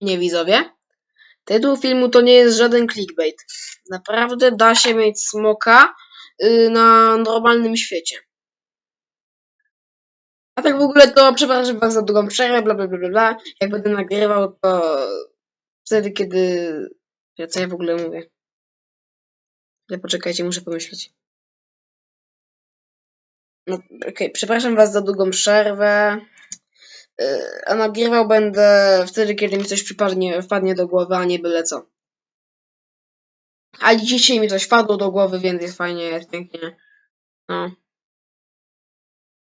Nie widzowie. Tytuł filmu to nie jest żaden clickbait. Naprawdę da się mieć smoka y, na normalnym świecie. A tak w ogóle to przepraszam was za długą przerwę, bla bla bla bla. Jak będę nagrywał to wtedy, kiedy... Ja co ja w ogóle mówię? Ale poczekajcie, muszę pomyśleć. No, okej, przepraszam was za długą przerwę. Yy, A nagrywał będę wtedy, kiedy mi coś przypadnie, wpadnie do głowy, a nie byle co. Ale dzisiaj mi coś wpadło do głowy, więc jest fajnie, jest pięknie. No.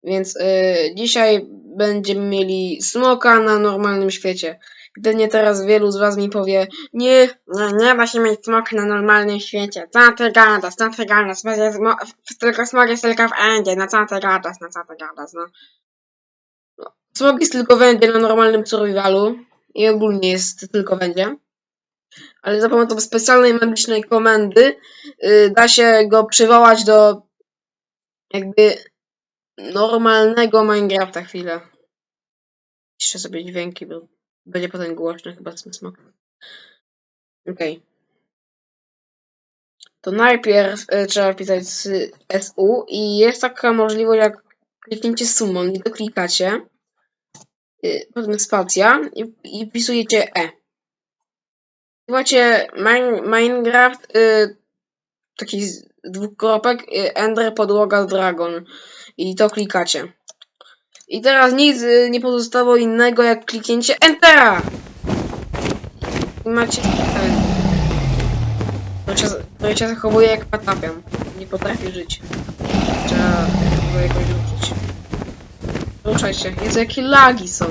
Więc yy, dzisiaj będziemy mieli smoka na normalnym świecie. Pewnie teraz wielu z was mi powie, nie, nie, nie da się mieć smoka na normalnym świecie. Co ty gadasz, co ty gadasz, tylko smok jest tylko w endzie, no co ty gadasz, no co ty gadasz, no. Smok jest tylko w endzie na normalnym survivalu i ogólnie jest tylko w endzie. Ale za pomocą specjalnej magicznej komendy yy, da się go przywołać do jakby normalnego Minecrafta chwilę. Ciszę sobie dźwięki, bo będzie potem głośno chyba z tym smokiem. Okej. To najpierw e, trzeba wpisać SU i jest taka możliwość jak kliknięcie summon i to klikacie. y, Potem spacja i, wpisujecie E. Macie Min- Minecraft y, taki z dwóch kropek y, Ender podłoga Dragon i to klikacie. I teraz nic y, nie pozostało innego jak kliknięcie Entera! I macie ten. To cię, zachowuje jak patapian. Nie potrafi żyć. Trzeba go jakoś uczyć. Ruszaj się. Jezu, jakie lagi są.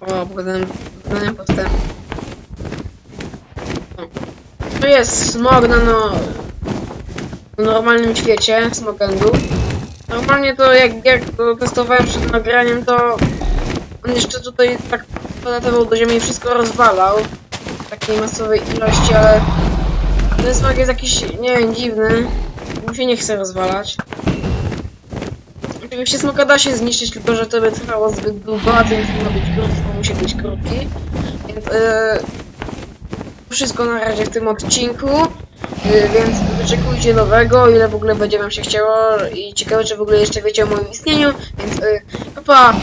O, potem potem postęp. To jest smog na no... w normalnym świecie, smogendu. Normalnie to jak, jak to testowałem przed nagraniem, to on jeszcze tutaj tak podlatywał do ziemi i wszystko rozwalał w takiej masowej ilości, ale ten smog jest jakiś, nie wiem, dziwny. Mi się nie chce rozwalać. Oczywiście smoka da się zniszczyć, tylko że to by trwało zbyt długo, a ten film ma być krótki, musi być krótki. Więc yy, wszystko na razie w tym odcinku. Yy, więc wyczekujcie nowego, ile w ogóle będzie wam się chciało i ciekawe, czy w ogóle jeszcze wiecie o moim istnieniu, więc yy, pa pa!